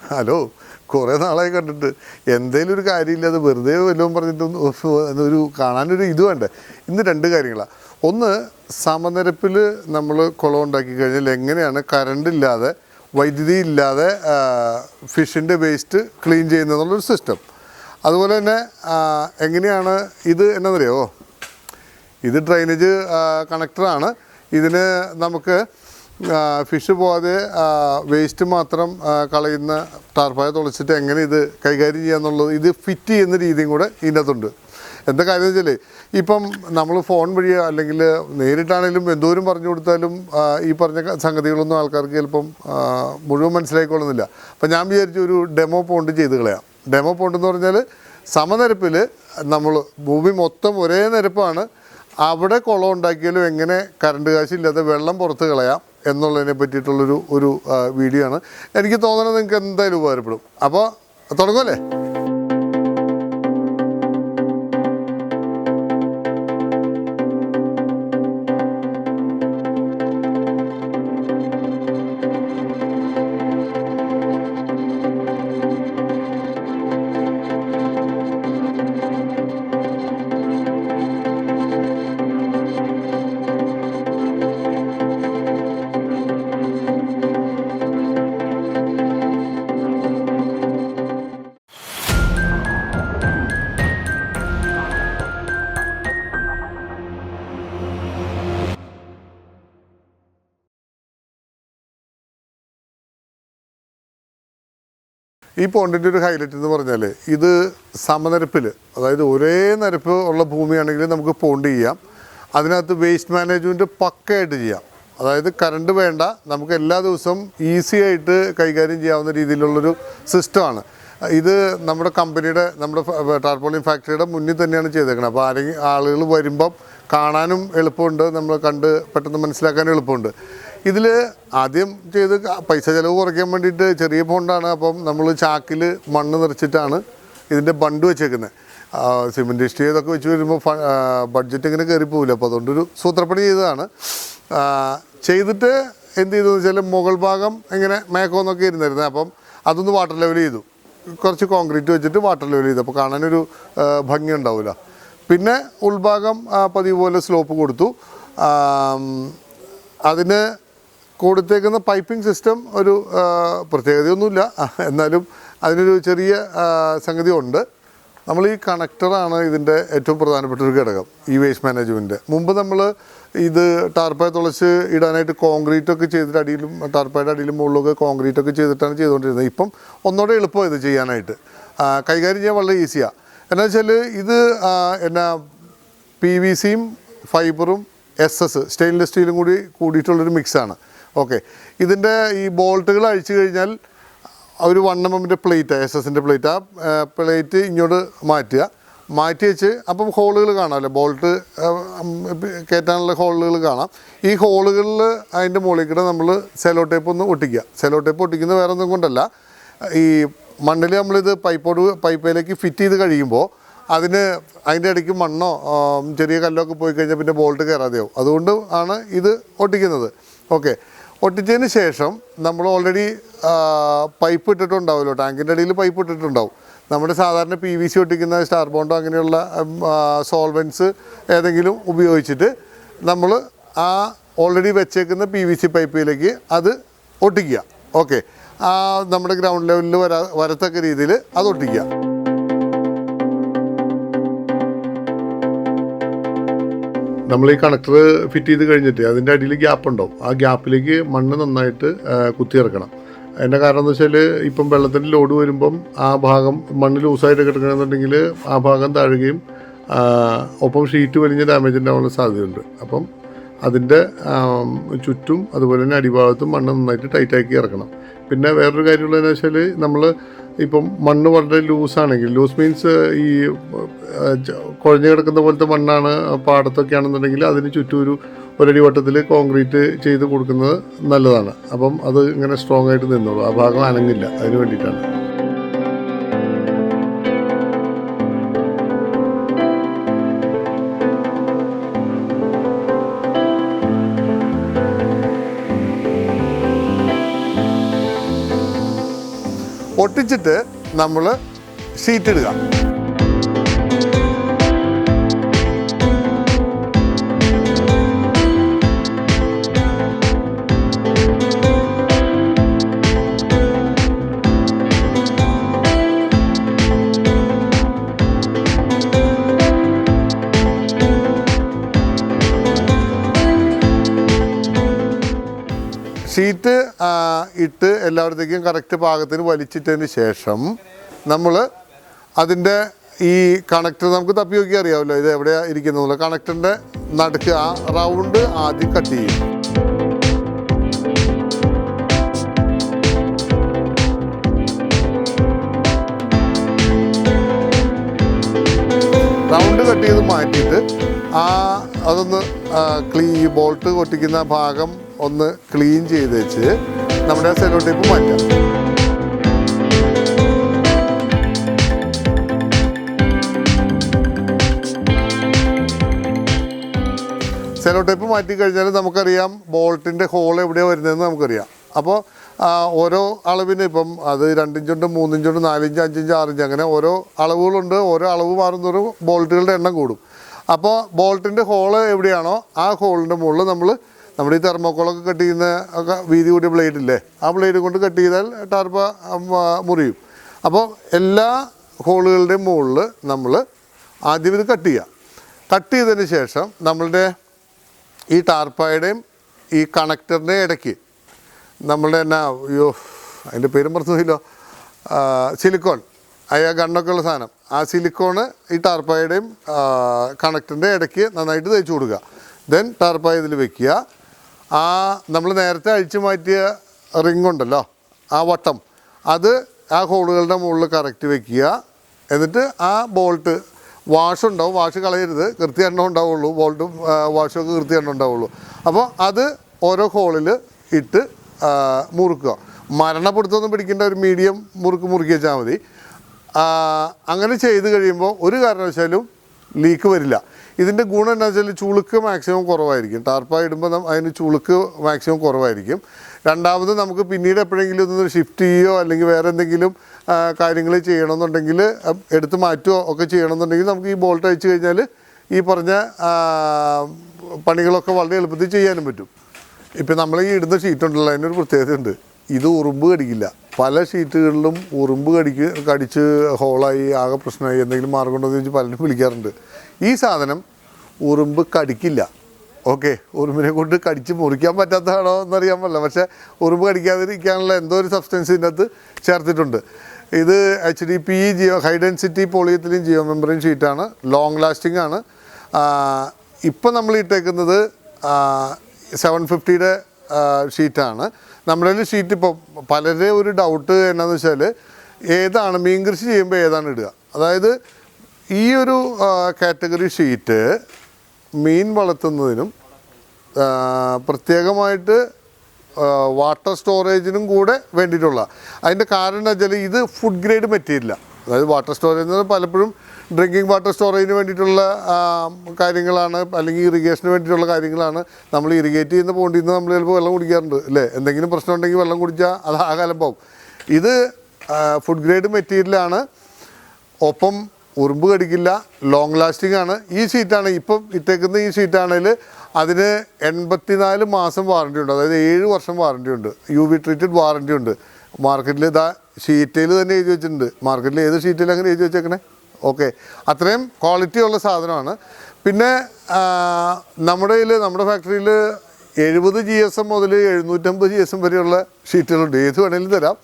Hello കുറേ നാളായി കണ്ടിട്ട്. എന്തേലും ഒരു കാര്യമില്ലാതെ വെറുതെ വല്ലതും പറഞ്ഞിട്ട് ഒരു കാണാനൊരു ഇത് വേണ്ടേ? ഇന്ന് രണ്ട് കാര്യങ്ങളാണ് ഒന്ന് സമനിരപ്പിൽ നമ്മൾ കുളം ഉണ്ടാക്കി കഴിഞ്ഞാൽ എങ്ങനെയാണ് കറണ്ട് ഇല്ലാതെ വൈദ്യുതി ഇല്ലാതെ ഫിഷിന്റെ വേസ്റ്റ് ക്ലീൻ ചെയ്യുന്നതെന്നുള്ളൊരു സിസ്റ്റം അതുപോലെ തന്നെ എങ്ങനെയാണ് ഇത് എന്നറിയോ ഇത് ഡ്രൈനേജ് കണക്ടറാണ് ഇതിന് നമുക്ക് ഫിഷ് പോകാതെ വേസ്റ്റ് മാത്രം കളയുന്ന ടാർപ്പായ തുളച്ചിട്ട് എങ്ങനെ ഇത് കൈകാര്യം ചെയ്യാന്നുള്ളത് ഇത് ഫിറ്റ് ചെയ്യുന്ന രീതിയും കൂടെ ഇതിനകത്തുണ്ട്. എന്താ കാര്യം വെച്ചാൽ ഇപ്പം നമ്മൾ ഫോൺ വഴിയോ അല്ലെങ്കിൽ നേരിട്ടാണെങ്കിലും എന്തോരം പറഞ്ഞു കൊടുത്താലും ഈ പറഞ്ഞ സംഗതികളൊന്നും ആൾക്കാർക്ക് ചിലപ്പം മുഴുവൻ മനസ്സിലായിക്കൊള്ളുന്നില്ല. അപ്പം ഞാൻ വിചാരിച്ചു ഒരു ഡെമോ പോണ്ട് ചെയ്ത് കളയാം. ഡെമോ പോണ്ട് എന്ന് പറഞ്ഞാൽ സമനിരപ്പിൽ നമ്മൾ ഭൂമി മൊത്തം ഒരേ നിരപ്പാണ്. അവിടെ കുളം ഉണ്ടാക്കിയാലും എങ്ങനെ കറണ്ട് കാശില്ലാതെ വെള്ളം പുറത്ത് കളയാം. എന്നുള്ളതിനെ പറ്റിയിട്ടുള്ളൊരു ഒരു വീഡിയോ ആണ്. എനിക്ക് തോന്നുന്നത് നിങ്ങൾക്ക് എന്തായാലും ഉപകാരപ്പെടും. അപ്പോൾ തുടങ്ങുമല്ലേ ഈ പോണ്ടിന്റെ ഒരു ഹൈലൈറ്റ് എന്ന് പറഞ്ഞാൽ ഇത് സമനിരപ്പിൽ അതായത് ഒരേ നിരപ്പ് ഉള്ള ഭൂമിയാണെങ്കിൽ നമുക്ക് പോണ്ട് ചെയ്യാം. അതിനകത്ത് വേസ്റ്റ് മാനേജ്മെന്റ് പക്കയായിട്ട് ചെയ്യാം. അതായത് കറണ്ട് വേണ്ട നമുക്ക് എല്ലാ ദിവസവും ഈസി ആയിട്ട് കൈകാര്യം ചെയ്യാവുന്ന രീതിയിലുള്ളൊരു സിസ്റ്റമാണ് ഇത് നമ്മുടെ കമ്പനിയുടെ നമ്മുടെ ടാർപോളിൻ ഫാക്ടറിയുടെ മുന്നിൽ തന്നെയാണ് ചെയ്തേക്കുന്നത് അപ്പോൾ ആരെങ്കിലും ആളുകൾ വരുമ്പം കാണാനും എളുപ്പമുണ്ട്. നമ്മൾ കണ്ട് പെട്ടെന്ന് മനസ്സിലാക്കാനും എളുപ്പമുണ്ട്. ഇതിൽ ആദ്യം ചെയ്ത് പൈസ ചിലവ് കുറയ്ക്കാൻ വേണ്ടിയിട്ട് ചെറിയ ഫോണ്ടാണ് അപ്പം നമ്മൾ ചാക്കിൽ മണ്ണ് നിറച്ചിട്ടാണ് ഇതിന്റെ ബണ്ട് വെച്ചേക്കുന്നത് സിമെന്റ് ഇഷ്ടി ഇതൊക്കെ വെച്ച് വരുമ്പോൾ ബഡ്ജറ്റ് ഇങ്ങനെ കയറി പോവില്ല. അപ്പോൾ അതുകൊണ്ടൊരു സൂത്രപ്പണി ചെയ്തതാണ്. ചെയ്തിട്ട് എന്ത് ചെയ്തു വെച്ചാൽ മുകൾ ഭാഗം ഇങ്ങനെ മേക്കോന്നൊക്കെ ഇരുന്നായിരുന്നു. അപ്പം അതൊന്ന് വാട്ടർ ലെവൽ ചെയ്തു. കുറച്ച് കോൺക്രീറ്റ് വെച്ചിട്ട് വാട്ടർ ലെവൽ ചെയ്തു. അപ്പോൾ കാണാനൊരു ഭംഗി ഉണ്ടാവില്ല പിന്നെ ഉൾഭാഗം പതിവ് പോലെ സ്ലോപ്പ് കൊടുത്തു. അതിന് കൊടുത്തേക്കുന്ന പൈപ്പിംഗ് സിസ്റ്റം ഒരു പ്രത്യേകതയൊന്നുമില്ല. എന്നാലും അതിനൊരു ചെറിയ സംഗതി ഉണ്ട് നമ്മൾ ഈ കണക്ടറാണ് ഇതിന്റെ ഏറ്റവും പ്രധാനപ്പെട്ട ഒരു ഘടകം ഈ വേസ്റ്റ് മാനേജ്മെന്റ് മുമ്പ് നമ്മൾ ഇത് ടാർപ്പായ തുളച്ച് ഇടാനായിട്ട് കോൺക്രീറ്റ് ഒക്കെ ചെയ്തിട്ട് അടിയിലും ടാർപ്പായുടെ അടിയിലും മുകളിലൊക്കെ കോൺക്രീറ്റ് ഒക്കെ ചെയ്തിട്ടാണ് ചെയ്തുകൊണ്ടിരുന്നത്. ഇപ്പം ഒന്നോടെ എളുപ്പമാണ് ഇത് ചെയ്യാനായിട്ട്. കൈകാര്യം ചെയ്യാൻ വളരെ ഈസിയാണ് എന്നാ വെച്ചാൽ ഇത് എന്നാ പി വി സിയും ഫൈബറും എസ് എസ് സ്റ്റെയിൻലെസ് സ്റ്റീലും കൂടി കൂടിയിട്ടുള്ളൊരു മിക്സാണ് ഓക്കെ. ഇതിന്റെ ഈ ബോൾട്ടുകൾ അഴിച്ചു കഴിഞ്ഞാൽ ഒരു വൺ എം എമ്മിന്റെ പ്ലേറ്റ് എസ് എസിന്റെ പ്ലേറ്റ്. ആ പ്ലേറ്റ് ഇങ്ങോട്ട് മാറ്റുക. മാറ്റി വെച്ച് അപ്പം ഹോളുകൾ കാണാമല്ലോ. ബോൾട്ട് കയറ്റാനുള്ള ഹോളുകൾ കാണാം. ഈ ഹോളുകളിൽ അതിന്റെ മുകളിൽ കൂടെ നമ്മൾ സെലോ ടേപ്പ് ഒന്ന് ഒട്ടിക്കുക. സെലോ ടേപ്പ് ഒട്ടിക്കുന്നത് വേറെ ഒന്നും കൊണ്ടല്ല. ഈ മണ്ണിൽ നമ്മളിത് പൈപ്പോട് പൈപ്പിലേക്ക് ഫിറ്റ് ചെയ്ത് കഴിയുമ്പോൾ അതിന് അതിന്റെ ഇടയ്ക്ക് മണ്ണോ ചെറിയ കല്ലൊക്കെ പോയി കഴിഞ്ഞാൽ പിന്നെ ബോൾട്ട് കയറാതെയാവും അതുകൊണ്ട് ആണ് ഇത് ഒട്ടിക്കുന്നത്. ഓക്കെ. ഒട്ടിച്ചതിന് ശേഷം നമ്മൾ ഓൾറെഡി പൈപ്പ് ഇട്ടിട്ടുണ്ടാവുമല്ലോ. ടാങ്കിന്റെ അടിയിൽ പൈപ്പ് ഇട്ടിട്ടുണ്ടാവും. നമ്മുടെ സാധാരണ പി വി സി ഒട്ടിക്കുന്ന സ്റ്റാർ ബോണ്ടോ അങ്ങനെയുള്ള സോൾവെൻസ് ഏതെങ്കിലും ഉപയോഗിച്ചിട്ട് നമ്മൾ ആ ഓൾറെഡി വെച്ചേക്കുന്ന പി വി സി പൈപ്പിലേക്ക് അത് ഒട്ടിക്കുക. ഓക്കെ നമ്മുടെ ഗ്രൗണ്ട് ലെവലിൽ വരാ വരത്തക്ക രീതിയിൽ അത് ഒട്ടിക്കുക. നമ്മൾ ഈ കണക്ടർ ഫിറ്റ് ചെയ്ത് കഴിഞ്ഞിട്ട് അതിന്റെ അടിയിൽ ഗ്യാപ്പ് ഉണ്ടാവും ആ ഗ്യാപ്പിലേക്ക് മണ്ണ് നന്നായിട്ട് കുത്തിയിറക്കണം. അതിന്റെ കാരണം എന്ന് വെച്ചാൽ ഇപ്പം വെള്ളത്തിന്റെ ലോഡ് വരുമ്പം ആ ഭാഗം മണ്ണ് ലൂസായിട്ട് കിടക്കണമെന്നുണ്ടെങ്കിൽ ആ ഭാഗം താഴുകയും ഒപ്പം ഷീറ്റ് വലിഞ്ഞ ഡാമേജ് ഉണ്ടാവാനുള്ള സാധ്യതയുണ്ട്. അപ്പം അതിന്റെ ചുറ്റും അതുപോലെ തന്നെ അടിഭാഗത്തും മണ്ണ് നന്നായിട്ട് ടൈറ്റാക്കി ഇറക്കണം. പിന്നെ വേറൊരു കാര്യമുള്ളതെന്ന് വെച്ചാൽ നമ്മൾ ഇപ്പം മണ്ണ് വളരെ ലൂസാണെങ്കിൽ ലൂസ് മീൻസ് ഈ കുഴഞ്ഞു കിടക്കുന്ന പോലത്തെ മണ്ണാണ് പാടത്തൊക്കെ ആണെന്നുണ്ടെങ്കിൽ അതിന് ചുറ്റും ഒരു ഒരടി വട്ടത്തിൽ കോൺക്രീറ്റ് ചെയ്ത് കൊടുക്കുന്നത് നല്ലതാണ്. അപ്പം അത് ഇങ്ങനെ സ്ട്രോങ് ആയിട്ട് നിന്നോളൂ. ആ ഭാഗം അനങ്ങില്ല. അതിന് വേണ്ടിയിട്ടാണ്. നമ്മൾ ഷീറ്റ് ഇടുക. ഇട്ട് എല്ലായിടത്തേക്കും കറക്റ്റ് പാകത്തിന് വലിച്ചിട്ടതിന് ശേഷം നമ്മൾ അതിന്റെ ഈ കണക്ടർ നമുക്ക് തപ്പി നോക്കി അറിയാമല്ലോ ഇത് എവിടെയാണ് ഇരിക്കുന്ന കണക്ടറിന്റെ നടുക്ക് ആ റൗണ്ട് ആദ്യം കട്ട് ചെയ്യും. റൗണ്ട് കട്ട് ചെയ്ത് മാറ്റിയിട്ട് ആ അതൊന്ന് ക്ലീ ബോൾട്ട് ഒട്ടിക്കുന്ന ഭാഗം ഒന്ന് ക്ലീൻ ചെയ്ത് വെച്ച് നമ്മുടെ സെലോ ടേപ്പ് മാറ്റാം. സെലോ ടേപ്പ് മാറ്റി കഴിഞ്ഞാൽ നമുക്കറിയാം ബോൾട്ടിന്റെ ഹോൾ എവിടെയാണ് വരുന്നതെന്ന് നമുക്കറിയാം. അപ്പോൾ ഓരോ അളവിന് ഇപ്പം അത് രണ്ടിഞ്ചുണ്ട് മൂന്നിഞ്ചുണ്ട് നാലിഞ്ച് അഞ്ചിഞ്ച് ആറിഞ്ച് അങ്ങനെ ഓരോ അളവുകളുണ്ട് ഓരോ അളവ് മാറുന്നൊരു ബോൾട്ടുകളുടെ എണ്ണം കൂടും. അപ്പോൾ ബോൾട്ടിന്റെ ഹോൾ എവിടെയാണോ ആ ഹോളിന്റെ മുകളിൽ നമ്മൾ നമ്മുടെ ഈ തെർമോക്കോളൊക്കെ കട്ട് ചെയ്യുന്ന ഒക്കെ വീതി കൂടിയ ബ്ലേഡ് ഇല്ലേ? ആ ബ്ലേഡ് കൊണ്ട് കട്ട് ചെയ്താൽ ടാർപ്പ മുറിയും. അപ്പോൾ എല്ലാ ഹോളുകളുടെയും മുകളിൽ നമ്മൾ ആദ്യം ഇത് കട്ട് ചെയ്യുക കട്ട് ചെയ്തതിന് ശേഷം നമ്മളുടെ ഈ ടാർപ്പായുടെയും ഈ കണക്ടറിന്റെ ഇടയ്ക്ക് നമ്മളുടെ എന്നാ അയ്യോ അതിന്റെ പേരും മറന്നുപോയില്ലോ സിലിക്കോൺ അയ്യ ഗണ്ണൊക്കെ ഉള്ള സാധനം. ആ സിലിക്കോണ് ഈ ടാർപ്പായുടെയും കണക്ടറിന്റെ ഇടയ്ക്ക് നന്നായിട്ട് തേച്ച് കൊടുക്കുക. ദെൻ ടാർപ്പായ ഇതിൽ വെക്കുക. ആ നമ്മൾ നേരത്തെ അഴിച്ചു മാറ്റിയ റിംഗ് ഉണ്ടല്ലോ ആ വട്ടം അത് ആ ഹോളുകളുടെ മുകളിൽ കറക്റ്റ് വെക്കുക. എന്നിട്ട് ആ ബോൾട്ട് വാഷ് ഉണ്ടാവും. വാഷ് കളയരുത്. കൃത്യ എണ്ണം ഉണ്ടാവുള്ളൂ. ബോൾട്ടും വാഷും ഒക്കെ കൃത്യ എണ്ണം ഉണ്ടാവുള്ളൂ. അപ്പോൾ അത് ഓരോ ഹോളിൽ ഇട്ട് മുറുക്കുക. മരണപ്പെടുത്തൊന്നും പിടിക്കേണ്ട ഒരു മീഡിയം മുറുക്ക് മുറുക്കി വെച്ചാൽ മതി. അങ്ങനെ ചെയ്ത് കഴിയുമ്പോൾ ഒരു കാരണവശാലും ലീക്ക് വരില്ല. ഇതിന്റെ ഗുണം എന്താണെന്ന് വെച്ചാൽ ചുളുക്ക് മാക്സിമം കുറവായിരിക്കും. ടാർപ്പ ഇടുമ്പോൾ അതിന് ചുളുക്ക് മാക്സിമം കുറവായിരിക്കും. രണ്ടാമത് നമുക്ക് പിന്നീട് എപ്പോഴെങ്കിലും ഒന്ന് ഷിഫ്റ്റ് ചെയ്യുകയോ അല്ലെങ്കിൽ വേറെ എന്തെങ്കിലും കാര്യങ്ങൾ ചെയ്യണമെന്നുണ്ടെങ്കിൽ എടുത്ത് മാറ്റുകയോ ഒക്കെ ചെയ്യണമെന്നുണ്ടെങ്കിൽ നമുക്ക് ഈ ബോൾട്ട് അയച്ചു കഴിഞ്ഞാൽ ഈ പറഞ്ഞ പണികളൊക്കെ വളരെ എളുപ്പത്തിൽ ചെയ്യാനും പറ്റും. ഇപ്പം നമ്മൾ ഈ ഇടുന്ന ഷീറ്റ് ഉണ്ടല്ലോ അതിനൊരു പ്രത്യേകതയുണ്ട്. ഇത് ഉറുമ്പ് കടിക്കില്ല. പല ഷീറ്റുകളിലും ഉറുമ്പ് കടിക്ക് കടിച്ച് ഹോളായി ആകെ പ്രശ്നമായി എന്തെങ്കിലും മാർഗം ഉണ്ടോ എന്ന് ചോദിച്ച് പലരും വിളിക്കാറുണ്ട്. ഈ സാധനം ഉറുമ്പ് കടിക്കില്ല. ഓക്കെ ഉറുമ്പിനെ കൊണ്ട് കടിച്ച് മുറിക്കാൻ പറ്റാത്തതാണോ എന്നറിയാൻ പറ്റില്ല. പക്ഷേ ഉറുമ്പ് കടിക്കാതിരിക്കാനുള്ള എന്തോ ഒരു സബ്സ്റ്റൻസ് ഇതിന്റെ അകത്ത് ചേർത്തിട്ടുണ്ട്. ഇത് H D P geo high density പോളിയത്തിലും geo membrane ഷീറ്റാണ് ലോങ് ലാസ്റ്റിംഗ് ആണ്. ഇപ്പം നമ്മൾ ഇട്ടേക്കുന്നത് സെവൻ ഫിഫ്റ്റിയുടെ ഷീറ്റാണ് നമ്മുടെ കയ്യിൽ ഷീറ്റ് ഇപ്പോൾ പലരുടെ ഒരു ഡൗട്ട് എന്നാന്ന് വെച്ചാൽ ഏതാണ് മീൻ കൃഷി ചെയ്യുമ്പോൾ ഏതാണ് ഇടുക? അതായത് ഈ ഒരു കാറ്റഗറി ഷീറ്റ് മീൻ വളർത്തുന്നതിനും പ്രത്യേകമായിട്ട് വാട്ടർ സ്റ്റോറേജിനും കൂടെ വേണ്ടിയിട്ടുള്ള. അതിന്റെ കാരണം എന്താ വെച്ചാൽ ഇത് ഫുഡ് ഗ്രേഡ് മെറ്റീരിയലാണ് അതായത് വാട്ടർ സ്റ്റോറേജ് എന്ന് പലപ്പോഴും ഡ്രിങ്കിങ് വാട്ടർ സ്റ്റോറേജിന് വേണ്ടിയിട്ടുള്ള കാര്യങ്ങളാണ് അല്ലെങ്കിൽ ഇറിഗേഷന് വേണ്ടിയിട്ടുള്ള കാര്യങ്ങളാണ് നമ്മൾ ഇറിഗേറ്റ് ചെയ്യുന്ന പോണ്ടിൽ നിന്ന് നമ്മൾ ചിലപ്പോൾ വെള്ളം കുടിക്കാറുണ്ട് അല്ലേ? എന്തെങ്കിലും പ്രശ്നം ഉണ്ടെങ്കിൽ വെള്ളം കുടിച്ചാൽ അത് ആ കാലം പോകും ഇത് ഫുഡ് ഗ്രേഡ് മെറ്റീരിയലാണ് ഒപ്പം ഉറുമ്പ് കടിക്കില്ല ലോങ് ലാസ്റ്റിംഗ് ആണ്. ഈ ഷീറ്റാണ് ഇപ്പം ഇട്ടേക്കുന്ന ഈ ഷീറ്റാണെങ്കിൽ അതിന് എൺപത്തിനാല് മാസം വാറണ്ടി ഉണ്ട്. അതായത് ഏഴ് വർഷം വാറണ്ടി ഉണ്ട്. യു വി ട്രീറ്റഡ് വാറണ്ടി ഉണ്ട്. മാർക്കറ്റിൽ ഇതാ ഷീറ്റിൽ തന്നെ എഴുതി വെച്ചിട്ടുണ്ട്. മാർക്കറ്റിൽ ഏത് ഷീറ്റിൽ അങ്ങനെ എഴുതി വെച്ചേക്കണേ? ഓക്കെ. അത്രയും ക്വാളിറ്റി ഉള്ള സാധനമാണ്. പിന്നെ നമ്മുടെ കയ്യിൽ നമ്മുടെ ഫാക്ടറിയിൽ എഴുപത് ജി എസ് എം മുതൽ എഴുന്നൂറ്റമ്പത് ജി എസ് എം വരെയുള്ള ഷീറ്റുകളുണ്ട്. ഏത് വേണമെങ്കിലും തരാം.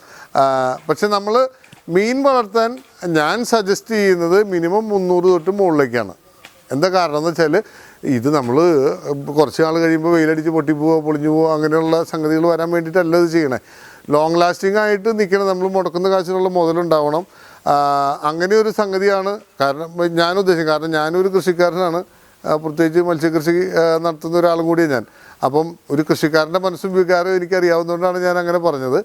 പക്ഷെ നമ്മൾ മീൻ വളർത്താൻ ഞാൻ സജസ്റ്റ് ചെയ്യുന്നത് മിനിമം മുന്നൂറ് തൊട്ട് മുകളിലേക്കാണ്. എന്താ കാരണം എന്ന് വെച്ചാൽ ഇത് നമ്മൾ കുറച്ച് നാൾ കഴിയുമ്പോൾ വെയിലടിച്ച് പൊട്ടിപ്പോവോ പൊളിഞ്ഞു പോവോ അങ്ങനെയുള്ള സംഗതികൾ വരാൻ വേണ്ടിയിട്ടല്ല ഇത് ചെയ്യണേ. ലോങ് ലാസ്റ്റിംഗ് ആയിട്ട് നിൽക്കണം. നമ്മൾ മുടക്കുന്ന കാശിനുള്ള മുതലുണ്ടാവണം അങ്ങനെ ഒരു സംഗതിയാണ്. കാരണം ഞാൻ ഉദ്ദേശിക്കും കാരണം ഞാനൊരു കൃഷിക്കാരനാണ്. പ്രത്യേകിച്ച് മത്സ്യകൃഷി നടത്തുന്ന ഒരാളും കൂടിയാണ് ഞാൻ. അപ്പം ഒരു കൃഷിക്കാരന്റെ മനസ്സും വികാരവും എനിക്കറിയാവുന്നതുകൊണ്ടാണ് ഞാൻ അങ്ങനെ പറഞ്ഞത്.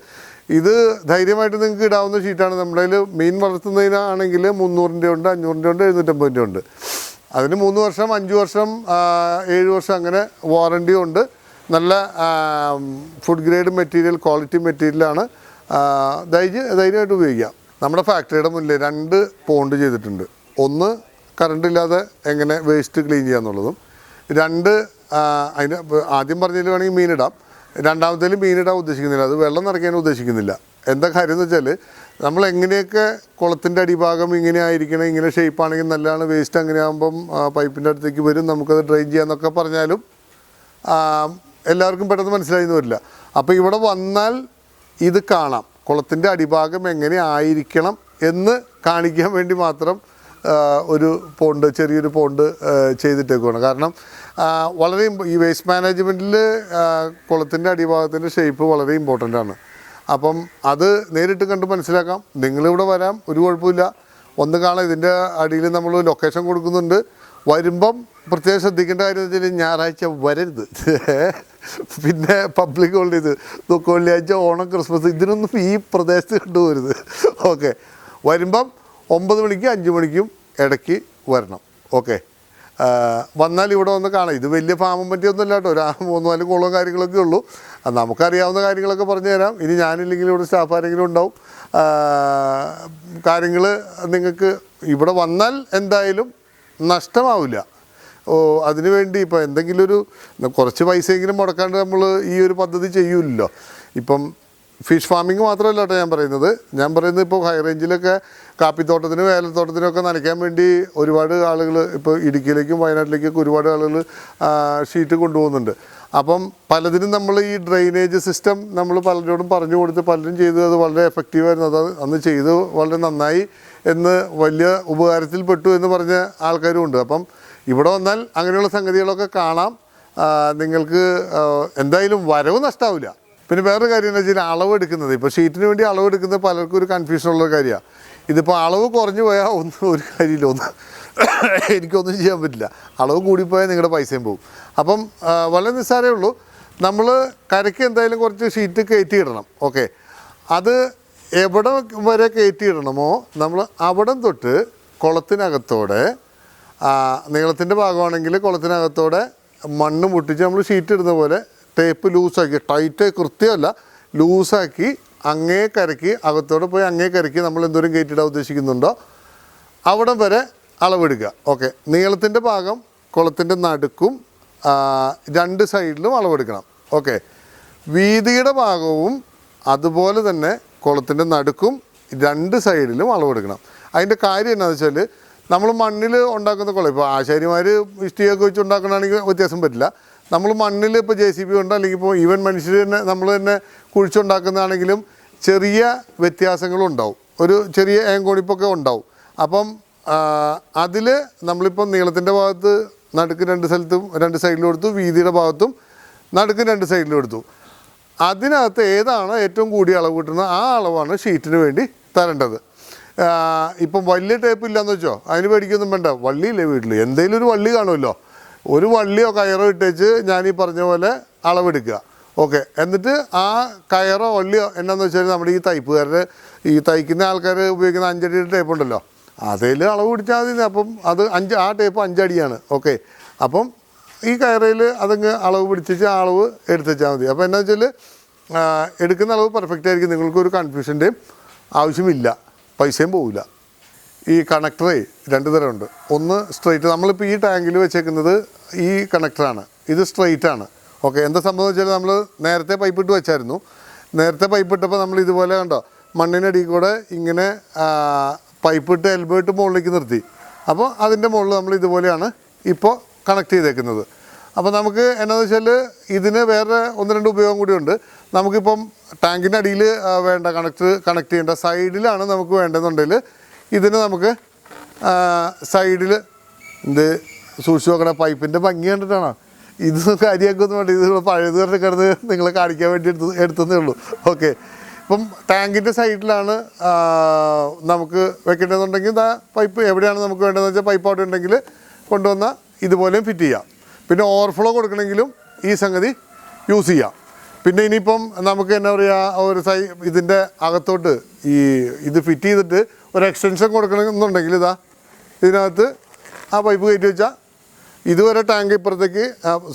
ഇത് ധൈര്യമായിട്ട് നിങ്ങൾക്ക് ഇടാവുന്ന ഷീറ്റാണ്. നമ്മുടെ കയ്യിൽ മീൻ വളർത്തുന്നതിനാണെങ്കിൽ മുന്നൂറിന്റെ ഉണ്ട് അഞ്ഞൂറിന്റെ ഉണ്ട് എഴുന്നൂറ്റമ്പതിന്റെ ഉണ്ട്. അതിന് മൂന്ന് വർഷം അഞ്ച് വർഷം ഏഴ് വർഷം അങ്ങനെ വാറണ്ടിയും ഉണ്ട്. നല്ല ഫുഡ് ഗ്രേഡ് മെറ്റീരിയൽ ക്വാളിറ്റി മെറ്റീരിയലാണ് ധൈര്യ ധൈര്യമായിട്ട് ഉപയോഗിക്കാം. നമ്മുടെ ഫാക്ടറിയുടെ മുന്നിൽ രണ്ട് പോണ്ട് ചെയ്തിട്ടുണ്ട്. ഒന്ന് കറണ്ട് ഇല്ലാതെ എങ്ങനെ വേസ്റ്റ് ക്ലീൻ ചെയ്യാന്നുള്ളതും രണ്ട് അതിന് ആദ്യം പറഞ്ഞതിൽ വേണമെങ്കിൽ മീനിടാം രണ്ടാമത്തേൽ മീനിടാൻ ഉദ്ദേശിക്കുന്നില്ല. അത് വെള്ളം നിറയ്ക്കാൻ ഉദ്ദേശിക്കുന്നില്ല. എന്താ കാര്യം എന്ന് വെച്ചാൽ നമ്മൾ എങ്ങനെയൊക്കെ കുളത്തിന്റെ അടിഭാഗം ഇങ്ങനെ ആയിരിക്കണം ഇങ്ങനെ ഷേപ്പ് ആണെങ്കിൽ നല്ലതാണ് വേസ്റ്റ് അങ്ങനെ ആകുമ്പം പൈപ്പിന്റെ അടുത്തേക്ക് വരും നമുക്കത് ഡ്രെയിൻ ചെയ്യാമെന്നൊക്കെ പറഞ്ഞാലും എല്ലാവർക്കും പെട്ടെന്ന് മനസ്സിലായിന്ന് വരില്ല. അപ്പോൾ ഇവിടെ വന്നാൽ ഇത് കാണാം. കുളത്തിന്റെ അടിഭാഗം എങ്ങനെ ആയിരിക്കണം എന്ന് കാണിക്കാൻ വേണ്ടി മാത്രം ഒരു പോണ്ട് ചെറിയൊരു പോണ്ട് ചെയ്തിട്ടേക്കുവാണ്. കാരണം വളരെ ഈ വേസ്റ്റ് മാനേജ്മെന്റിൽ കുളത്തിന്റെ അടിഭാഗത്തിന്റെ ഷേപ്പ് വളരെ ഇമ്പോർട്ടന്റ് ആണ്. അപ്പം അത് നേരിട്ട് കണ്ട് മനസ്സിലാക്കാം. നിങ്ങളിവിടെ വരാം ഒരു കുഴപ്പമില്ല. ഒന്ന് കാണാം ഇതിന്റെ അടിയിൽ നമ്മൾ ലൊക്കേഷൻ കൊടുക്കുന്നുണ്ട്. വരുമ്പം പ്രത്യേകം ശ്രദ്ധിക്കേണ്ട കാര്യം എന്ന് വെച്ചാൽ ഞായറാഴ്ച വരരുത്. പിന്നെ പബ്ലിക് ഹോളിഡേത് ദുഃഖ വെള്ളിയാഴ്ച ഓണം ക്രിസ്മസ് ഇതിനൊന്നും ഈ പ്രദേശത്ത് കണ്ടുപോരുത് ഓക്കെ വരുമ്പം ഒമ്പത് മണിക്കും അഞ്ച് മണിക്കും ഇടയ്ക്ക് വരണം. ഓക്കെ വന്നാൽ ഇവിടെ വന്ന് കാണാം. ഇത് വലിയ ഫാമും പറ്റിയൊന്നുമില്ല കേട്ടോ. ഒരു മൂന്ന് നാല് കുളവും കാര്യങ്ങളൊക്കെ ഉള്ളൂ. നമുക്കറിയാവുന്ന കാര്യങ്ങളൊക്കെ പറഞ്ഞു തരാം. ഇനി ഞാനില്ലെങ്കിൽ ഇവിടെ സ്റ്റാഫ് ആരെങ്കിലും ഉണ്ടാവും. കാര്യങ്ങൾ നിങ്ങൾക്ക് ഇവിടെ വന്നാൽ എന്തായാലും നഷ്ടമാവില്ല. ഓ അതിനുവേണ്ടി ഇപ്പോൾ എന്തെങ്കിലും ഒരു കുറച്ച് പൈസയെങ്കിലും മുടക്കാണ്ട് നമ്മൾ ഈ ഒരു പദ്ധതി ചെയ്യൂലല്ലോ. ഇപ്പം ഫിഷ് ഫാമിംഗ് മാത്രമല്ല കേട്ടോ ഞാൻ പറയുന്നത്. ഞാൻ പറയുന്നത് ഇപ്പോൾ ഹൈ റേഞ്ചിലൊക്കെ കാപ്പിത്തോട്ടത്തിനും ഏലത്തോട്ടത്തിനൊക്കെ നനയ്ക്കാൻ വേണ്ടി ഒരുപാട് ആളുകൾ ഇപ്പോൾ ഇടുക്കിയിലേക്കും വയനാട്ടിലേക്കൊക്കെ ഒരുപാട് ആളുകൾ ഷീറ്റ് കൊണ്ടുപോകുന്നുണ്ട്. അപ്പം പലതിനും നമ്മൾ ഈ ഡ്രെയിനേജ് സിസ്റ്റം നമ്മൾ പലരോടും പറഞ്ഞു കൊടുത്ത് പലരും ചെയ്ത് അത് വളരെ എഫക്റ്റീവായിരുന്നു അത് അന്ന് ചെയ്ത് വളരെ നന്നായി എന്ന് വലിയ ഉപകാരത്തിൽ പെട്ടു എന്ന് പറഞ്ഞ ആൾക്കാരും ഉണ്ട്. അപ്പം ഇവിടെ വന്നാൽ അങ്ങനെയുള്ള സംഗതികളൊക്കെ കാണാം. നിങ്ങൾക്ക് എന്തായാലും വരവ് നഷ്ടാവില്ല. പിന്നെ വേറൊരു കാര്യം എന്ന് വെച്ചാൽ അളവ് എടുക്കുന്നത് ഇപ്പോൾ ഷീറ്റിന് വേണ്ടി അളവ് എടുക്കുന്നത് പലർക്കും ഒരു കൺഫ്യൂഷൻ ഉള്ള കാര്യമാണ് ഇതിപ്പോൾ അളവ് കുറഞ്ഞു പോയാൽ ഒന്നും ഒരു കാര്യമില്ല. ഒന്ന് എനിക്കൊന്നും ചെയ്യാൻ പറ്റില്ല. അളവ് കൂടിപ്പോയാൽ നിങ്ങളുടെ പൈസയും പോകും. അപ്പം വളരെ നിസ്സാരമേ ഉള്ളൂ. നമ്മൾ കരയ്ക്ക് എന്തായാലും കുറച്ച് ഷീറ്റ് കയറ്റിയിടണം ഓക്കെ. അത് എവിടെ വരെ കയറ്റിയിടണമോ നമ്മൾ അവിടം തൊട്ട് കുളത്തിനകത്തോടെ നീളത്തിന്റെ ഭാഗമാണെങ്കിൽ കുളത്തിനകത്തോടെ മണ്ണ് മുട്ടിച്ച് നമ്മൾ ഷീറ്റ് ഇടുന്ന പോലെ ടേപ്പ് ലൂസാക്കി ടൈറ്റ് കൃത്യമല്ല. ലൂസാക്കി അങ്ങേ കരക്കി അകത്തോടെ പോയി അങ്ങേ കരക്കി നമ്മൾ എന്തോരം കയറ്റിയിടാൻ ഉദ്ദേശിക്കുന്നുണ്ടോ? അവിടെ വരെ അളവെടുക്കുക ഓക്കെ നീളത്തിന്റെ ഭാഗം കുളത്തിന്റെ നടുക്കും രണ്ട് സൈഡിലും അളവെടുക്കണം. ഓക്കെ വീതിയുടെ ഭാഗവും അതുപോലെ തന്നെ കുളത്തിന്റെ നടുക്കും രണ്ട് സൈഡിലും അളവെടുക്കണം. അതിന്റെ കാര്യം എന്താണെന്ന് വെച്ചാൽ നമ്മൾ മണ്ണിൽ ഉണ്ടാക്കുന്ന കുളം ഇപ്പോൾ ആശാരിമാർ ഇഷ്ടിയൊക്കെ വെച്ച് ഉണ്ടാക്കണമെങ്കിൽ വ്യത്യാസം പറ്റില്ല. നമ്മൾ മണ്ണിൽ ഇപ്പോൾ ജെ സി ബി ഉണ്ട് അല്ലെങ്കിൽ ഇപ്പോൾ ഈവൻ മനുഷ്യർ തന്നെ നമ്മൾ തന്നെ കുഴിച്ചുണ്ടാക്കുന്നതാണെങ്കിലും ചെറിയ വ്യത്യാസങ്ങളുണ്ടാവും ഒരു ചെറിയ ഏങ്കോണിപ്പൊക്കെ ഉണ്ടാവും. അപ്പം അതിൽ നമ്മളിപ്പം നീളത്തിന്റെ ഭാഗത്ത് നടുക്ക് രണ്ട് സ്ഥലത്തും രണ്ട് സൈഡിലും എടുത്തു വീതിയുടെ ഭാഗത്തും നടുക്ക് രണ്ട് സൈഡിലും എടുത്തു. അതിനകത്ത് ഏതാണ് ഏറ്റവും കൂടിയ അളവ് കിട്ടുന്നത്? ആ അളവാണ് ഷീറ്റിന് വേണ്ടി തരേണ്ടത്. ഇപ്പം വലിയ ടേപ്പ് ഇല്ലയെന്ന് വെച്ചോ? അതിന് പേടിക്കൊന്നും വേണ്ട. വള്ളിയില്ലേ വീട്ടിൽ എന്തെങ്കിലും ഒരു വള്ളി കാണുമല്ലോ. ഒരു വള്ളിയോ കയറോ ഇട്ടേച്ച് ഞാൻ ഈ പറഞ്ഞ പോലെ അളവെടുക്കുക. ഓക്കെ. എന്നിട്ട് ആ കയറോ വള്ളിയോ എന്നാന്ന് വെച്ചാൽ നമ്മുടെ ഈ തയ്പ്പുകാരുടെ ഈ തയ്ക്കുന്ന ആൾക്കാർ ഉപയോഗിക്കുന്ന അഞ്ചടിയുടെ ടേപ്പ് ഉണ്ടല്ലോ. അതിൽ അളവ് പിടിച്ചാൽ മതി. അപ്പം അത് അഞ്ച് ആ ടേപ്പ് അഞ്ചടിയാണ്. ഓക്കെ. അപ്പം ഈ കയറയിൽ അതങ്ങ് അളവ് പിടിച്ചിട്ട് ആ അളവ് എടുത്ത് വെച്ചാൽ മതി അപ്പോൾ എന്നാ വെച്ചാൽ എടുക്കുന്ന അളവ് പെർഫെക്റ്റ് ആയിരിക്കും. നിങ്ങൾക്കൊരു കൺഫ്യൂഷന്റെയും ആവശ്യമില്ല. പൈസയും പോവില്ല ഈ കണക്ടറേ രണ്ട് തരമുണ്ട്. ഒന്ന് സ്ട്രെയിറ്റ് നമ്മളിപ്പോൾ ഈ ടാങ്കിൽ വെച്ചേക്കുന്നത് ഈ കണക്ടറാണ്. ഇത് സ്ട്രെയിറ്റ് ആണ്. ഓക്കെ എന്താ സംഭവം വെച്ചാൽ നമ്മൾ നേരത്തെ പൈപ്പ് ഇട്ട് വെച്ചായിരുന്നു. നേരത്തെ പൈപ്പ് ഇട്ടപ്പോൾ നമ്മൾ ഇതുപോലെ കണ്ടോ മണ്ണിനടിയിൽ കൂടെ ഇങ്ങനെ പൈപ്പ് ഇട്ട് മുകളിലേക്ക് നിർത്തി. അപ്പോൾ അതിന്റെ മുകളിൽ നമ്മൾ ഇതുപോലെയാണ് ഇപ്പോൾ കണക്ട് ചെയ്തേക്കുന്നത്. അപ്പോൾ നമുക്ക് എന്നാന്ന് വെച്ചാൽ ഇതിന് വേറെ ഒന്ന് രണ്ട് ഉപയോഗം കൂടിയുണ്ട് നമുക്കിപ്പം ടാങ്കിന്റെ അടിയിൽ വേണ്ട കണക്ട് കണക്ട് ചെയ്യേണ്ട സൈഡിലാണ് നമുക്ക് വേണ്ടതെന്നുണ്ടെങ്കിൽ ഇതിന് നമുക്ക് സൈഡിൽ ഇത് സൂക്ഷിച്ച് നോക്കണ പൈപ്പിന്റെ ഭംഗി കണ്ടിട്ടാണോ? ഇത് കാര്യമാക്കൊന്നും വേണ്ട ഇത് പഴയത് പറഞ്ഞ് കിടന്ന് നിങ്ങളെ കാണിക്കാൻ വേണ്ടി എടുത്ത് എടുത്തതേ ഉള്ളൂ. ഓക്കെ ഇപ്പം ടാങ്കിന്റെ സൈഡിലാണ് നമുക്ക് വെക്കേണ്ടതെന്നുണ്ടെങ്കിൽ ഇതാ പൈപ്പ് എവിടെയാണ് നമുക്ക് വേണ്ടതെന്ന് വെച്ചാൽ പൈപ്പ് അവിടെ ഉണ്ടെങ്കിൽ കൊണ്ടുവന്നാൽ ഇതുപോലെയും ഫിറ്റ് ചെയ്യാം. പിന്നെ ഓവർഫ്ലോ കൊടുക്കണമെങ്കിലും ഈ സംഗതി യൂസ് ചെയ്യാം. പിന്നെ ഇനിയിപ്പം നമുക്ക് എന്നാ പറയുക ഒരു സൈ ഇതിന്റെ അകത്തോട്ട് ഈ ഇത് ഫിറ്റ് ചെയ്തിട്ട് ഒരു എക്സ്റ്റൻഷൻ കൊടുക്കണമെന്നുണ്ടെങ്കിൽ ഇതാ ഇതിനകത്ത് ആ പൈപ്പ് കയറ്റി വെച്ചാൽ ഇതുവരെ ടാങ്ക് ഇപ്പുറത്തേക്ക്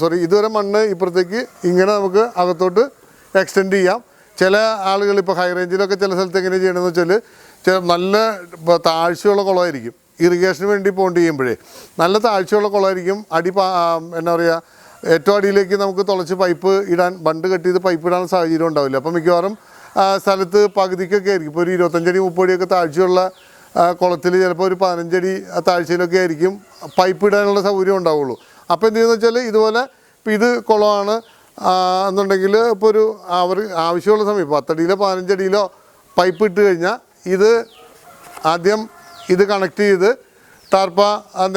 സോറി ഇതുവരെ മണ്ണ് ഇപ്പുറത്തേക്ക് ഇങ്ങനെ നമുക്ക് അകത്തോട്ട് എക്സ്റ്റെൻഡ് ചെയ്യാം. ചില ആളുകൾ ഇപ്പോൾ ഹൈ റേഞ്ചിലൊക്കെ ചില സ്ഥലത്ത് എങ്ങനെ ചെയ്യണമെന്ന് വെച്ചാൽ ചില നല്ല താഴ്ചയുള്ള കുളമായിരിക്കും. ഇറിഗേഷന് വേണ്ടി പോണ്ട് ചെയ്യുമ്പോഴേ നല്ല താഴ്ചയുള്ള കുളമായിരിക്കും. അടി എന്താ പറയുക ഏറ്റവും അടിയിലേക്ക് നമുക്ക് തുളച്ച് പൈപ്പ് ഇടാൻ ബണ്ട് കെട്ടിയത് പൈപ്പ് ഇടാൻ സാഹചര്യം ഉണ്ടാവില്ല. അപ്പോൾ മിക്കവാറും സ്ഥലത്ത് പകുതിക്കൊക്കെ ആയിരിക്കും. ഇപ്പോൾ ഒരു ഇരുപത്തഞ്ചടി മുപ്പടിയൊക്കെ താഴ്ചയുള്ള കുളത്തിൽ ചിലപ്പോൾ ഒരു പതിനഞ്ചടി താഴ്ചയിലൊക്കെ ആയിരിക്കും പൈപ്പ് ഇടാനുള്ള സൗകര്യം ഉണ്ടാവുള്ളൂ. അപ്പോൾ എന്ത് ചെയ്യുന്നത് വെച്ചാൽ ഇതുപോലെ ഇത് കുളമാണ് എന്നുണ്ടെങ്കിൽ ഇപ്പോൾ ഒരു അവർ ആവശ്യമുള്ള സമയം പത്തടിയിലോ പതിനഞ്ചടിയിലോ പൈപ്പ് ഇട്ട് കഴിഞ്ഞാൽ ഇത് ആദ്യം ഇത് കണക്ട് ചെയ്ത് ടാർപ്പ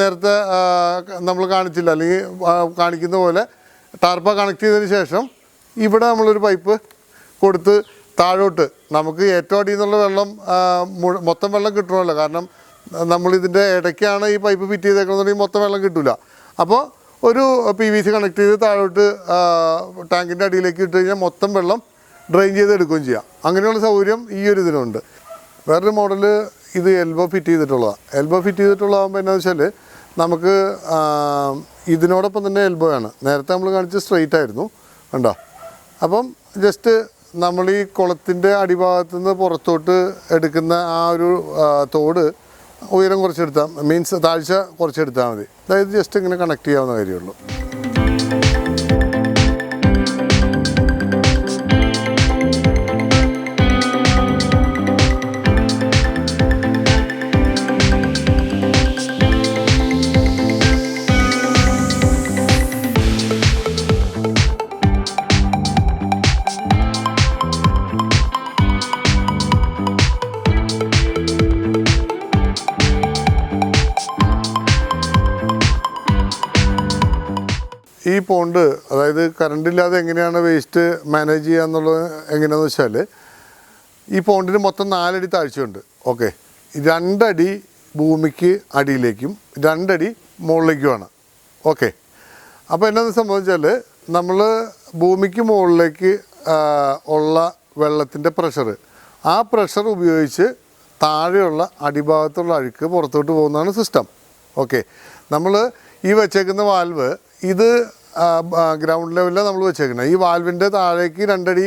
നേരത്തെ നമ്മൾ കാണിച്ചില്ല അല്ലെങ്കിൽ കാണിക്കുന്ന പോലെ ടാർപ്പ കണക്ട് ചെയ്തതിന് ശേഷം ഇവിടെ നമ്മളൊരു പൈപ്പ് കൊടുത്ത് താഴോട്ട്. നമുക്ക് ഏറ്റവും അടിയിൽ നിന്നുള്ള വെള്ളം മൊത്തം വെള്ളം കിട്ടണമല്ലോ. കാരണം നമ്മളിതിന്റെ ഇടയ്ക്കാണ് ഈ പൈപ്പ് ഫിറ്റ് ചെയ്തേക്കണമെന്നുണ്ടെങ്കിൽ മൊത്തം വെള്ളം കിട്ടില്ല അപ്പോൾ ഒരു പി വി സി കണക്ട് ചെയ്ത് താഴോട്ട് ടാങ്കിന്റെ അടിയിലേക്ക് ഇട്ട് കഴിഞ്ഞാൽ മൊത്തം വെള്ളം ഡ്രെയിൻ ചെയ്ത് എടുക്കുകയും ചെയ്യാം. അങ്ങനെയുള്ള സൗകര്യം ഈ ഒരു ഇതിനുണ്ട്. വേറൊരു മോഡൽ ഇത് എൽബോ ഫിറ്റ് ചെയ്തിട്ടുള്ളതാണ് എൽബോ ഫിറ്റ് ചെയ്തിട്ടുള്ളതാകുമ്പോൾ എന്താണെന്ന് വെച്ചാൽ നമുക്ക് ഇതിനോടൊപ്പം തന്നെ എൽബോ ആണ് നേരത്തെ നമ്മൾ കാണിച്ച് സ്ട്രെയിറ്റ് ആയിരുന്നു. കണ്ടോ? അപ്പം ജസ്റ്റ് നമ്മൾ ഈ കുളത്തിന്റെ അടിഭാഗത്ത് നിന്ന് പുറത്തോട്ട് എടുക്കുന്ന ആ ഒരു തോട് ഉയരം കുറച്ചെടുത്താൽ മീൻസ് താഴ്ച കുറച്ചെടുത്താൽ മതി. അതായത് ജസ്റ്റ് ഇങ്ങനെ കണക്ട് ചെയ്യാവുന്ന കാര്യമുള്ളൂ ഈ പോണ്ട് അതായത് കറണ്ട് ഇല്ലാതെ എങ്ങനെയാണ് വേസ്റ്റ് മാനേജ് ചെയ്യുക എന്നുള്ളത് എങ്ങനെയാണെന്ന് വെച്ചാൽ ഈ പോണ്ടിന് മൊത്തം നാലടി താഴ്ചയുണ്ട്. ഓക്കെ രണ്ടടി ഭൂമിക്ക് അടിയിലേക്കും രണ്ടടി മുകളിലേക്കുമാണ്. ഓക്കെ അപ്പോൾ എന്നാന്ന് സംഭവിച്ചാൽ നമ്മൾ ഭൂമിക്ക് മുകളിലേക്ക് ഉള്ള വെള്ളത്തിന്റെ പ്രഷർ ആ പ്രഷർ ഉപയോഗിച്ച് താഴെയുള്ള അടിഭാഗത്തുള്ള അഴുക്ക് പുറത്തോട്ട് പോകുന്നതാണ് സിസ്റ്റം ഓക്കെ നമ്മൾ ഈ വെച്ചേക്കുന്ന വാൽവ് ഇത് ഗ്രൗണ്ട് ലെവലിലാണ് നമ്മൾ വെച്ചേക്കുന്നത് ഈ വാൽവിന്റെ താഴേക്ക് രണ്ടടി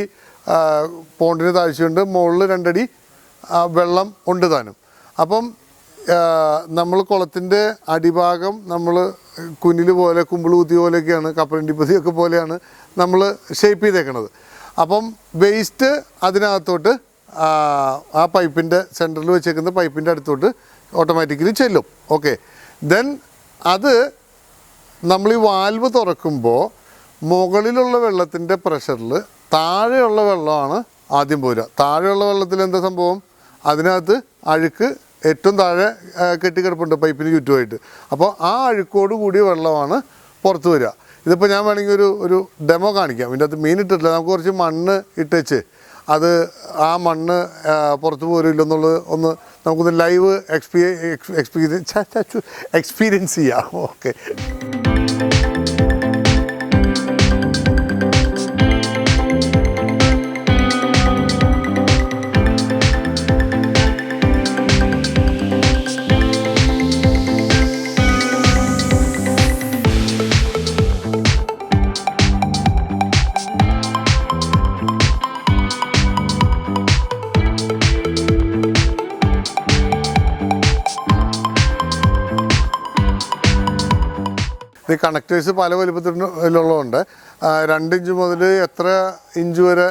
പോണ്ടിന് താഴ്ചയുണ്ട്. മുകളിൽ രണ്ടടി വെള്ളം ഉണ്ട് താനും. അപ്പം നമ്മൾ കുളത്തിന്റെ അടിഭാഗം നമ്മൾ കുനിൽ പോലെ കുമ്പിളൂത്തി പോലെയൊക്കെയാണ് കപ്പലണ്ടിപ്പതിയൊക്കെ പോലെയാണ് നമ്മൾ ഷേപ്പ് ചെയ്തേക്കണത്. അപ്പം വേസ്റ്റ് അതിനകത്തോട്ട് ആ പൈപ്പിന്റെ സെന്ററിൽ വെച്ചേക്കുന്ന പൈപ്പിന്റെ അടുത്തോട്ട് ഓട്ടോമാറ്റിക്കലി ചെല്ലും. ഓക്കെ ദെൻ അത് നമ്മൾ ഈ വാൽവ് തുറക്കുമ്പോൾ മുകളിലുള്ള വെള്ളത്തിന്റെ പ്രഷറിൽ താഴെയുള്ള വെള്ളമാണ് ആദ്യം പോരുക. താഴെയുള്ള വെള്ളത്തിൽ എന്താ സംഭവം? അതിനകത്ത് അഴുക്ക് ഏറ്റവും താഴെ കെട്ടിക്കിടപ്പുണ്ട് പൈപ്പിന് ചുറ്റുമായിട്ട്. അപ്പോൾ ആ അഴുക്കോട് കൂടിയ വെള്ളമാണ് പുറത്ത് വരിക. ഇതിപ്പോൾ ഞാൻ വേണമെങ്കിൽ ഒരു ഒരു ഡെമോ കാണിക്കാം. ഇതിന്റെ അകത്ത് മീൻ ഇട്ടിട്ടില്ല. നമുക്ക് കുറച്ച് മണ്ണ് ഇട്ടേച്ച് അത് ആ മണ്ണ് പുറത്തു പുറത്ത് പോരില്ലെന്നുള്ളത് ഒന്ന് നമുക്കൊന്ന് ലൈവ് എക്സ്പീ എക്സ്പീരിയൻസ് എക്സ്പീരിയൻസ് ചെയ്യാം. ഓക്കെ. ഈ കണക്ടേഴ്സ് പല വലുപ്പത്തിലുള്ളതുണ്ട്. രണ്ട് ഇഞ്ച് മുതൽ എത്ര ഇഞ്ച് വരെ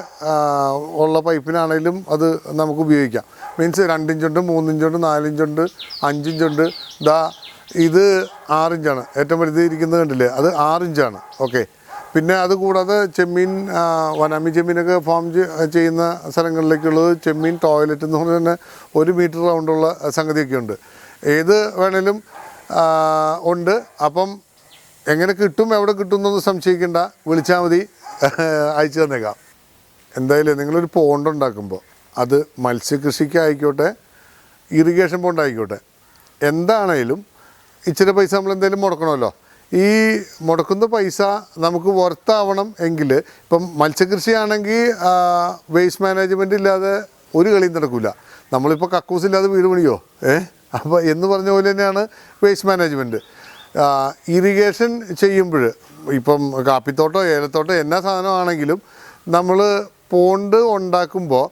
ഉള്ള പൈപ്പിനാണെങ്കിലും അത് നമുക്ക് ഉപയോഗിക്കാം. മീൻസ് രണ്ട് ഇഞ്ചുണ്ട് നാലിഞ്ചുണ്ട് ഇഞ്ചുണ്ട് നാല് ഇഞ്ചുണ്ട് അഞ്ച് ഇഞ്ചുണ്ട്. ദാ ഇത് ആറിഞ്ചാണ് ഏറ്റവും വലുത് ഇരിക്കുന്നത് കണ്ടില്ലേ? അത് ആറിഞ്ചാണ് ഓക്കെ. പിന്നെ അത് കൂടാതെ ചെമ്മീൻ വനാമി ചെമ്മീനൊക്കെ ഫാം ചെയ്യുന്ന സ്ഥലങ്ങളിലേക്കുള്ളത് ചെമ്മീൻ ടോയ്ലറ്റ് എന്ന് പറഞ്ഞാൽ തന്നെ ഒരു മീറ്റർ റൗണ്ടുള്ള സംഗതിയൊക്കെ ഉണ്ട് ഏത് വേണേലും ഉണ്ട്. അപ്പം എങ്ങനെ കിട്ടും എവിടെ കിട്ടും എന്നൊന്നും സംശയിക്കേണ്ട. വിളിച്ചാൽ മതി. അയച്ചു തന്നേക്കാം. എന്തായാലും നിങ്ങളൊരു പോണ്ട് ഉണ്ടാക്കുമ്പോൾ അത് മത്സ്യകൃഷിക്ക് ആയിക്കോട്ടെ ഇറിഗേഷൻ പോണ്ട് ആയിക്കോട്ടെ എന്താണേലും ഇച്ചിരി പൈസ നമ്മൾ എന്തെങ്കിലും മുടക്കണമല്ലോ. ഈ മുടക്കുന്ന പൈസ നമുക്ക് വർത്താവണം എങ്കിൽ ഇപ്പം മത്സ്യകൃഷിയാണെങ്കിൽ വേസ്റ്റ് മാനേജ്മെന്റ് ഇല്ലാതെ ഒരു കളിയും നടക്കില്ല നമ്മളിപ്പോൾ കക്കൂസ് ഇല്ലാതെ വീട് പണിയോ? ഏഹ് അപ്പോൾ എന്ന് പറഞ്ഞ പോലെ തന്നെയാണ് വേസ്റ്റ് മാനേജ്മെന്റ് ഇറിഗേഷൻ ചെയ്യുമ്പോൾ ഇപ്പം കാപ്പിത്തോട്ടോ ഏലത്തോട്ടോ എന്നാ സാധനമാണെങ്കിലും നമ്മൾ പോണ്ട് ഉണ്ടാക്കുമ്പോൾ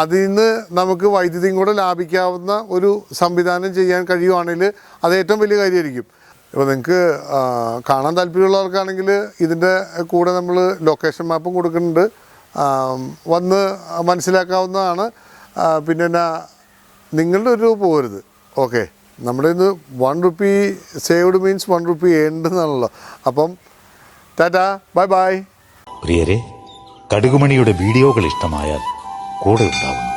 അതിൽ നിന്ന് നമുക്ക് വൈദ്യുതിയും കൂടെ ലാഭിക്കാവുന്ന ഒരു സംവിധാനം ചെയ്യാൻ കഴിയുവാണെങ്കിൽ അത് ഏറ്റവും വലിയ കാര്യമായിരിക്കും. ഇപ്പോൾ നിങ്ങൾക്ക് കാണാൻ താല്പര്യമുള്ളവർക്കാണെങ്കിൽ ഇതിന്റെ കൂടെ നമ്മൾ ലൊക്കേഷൻ മാപ്പും കൊടുക്കുന്നുണ്ട്. വന്ന് മനസ്സിലാക്കാവുന്നതാണ്. പിന്നെ നിങ്ങളുടെ ഒരു പോരുത് ഓക്കെ നമ്മുടെ ഇന്ന് one rupee saved means one rupee earned എന്നാണല്ലോ അപ്പം ടാറ്റാ ബൈ ബൈ പ്രിയരെ കടുകുമണിയുടെ വീഡിയോകൾ ഇഷ്ടമായാൽ കൂടെ ഉണ്ടാവുന്നു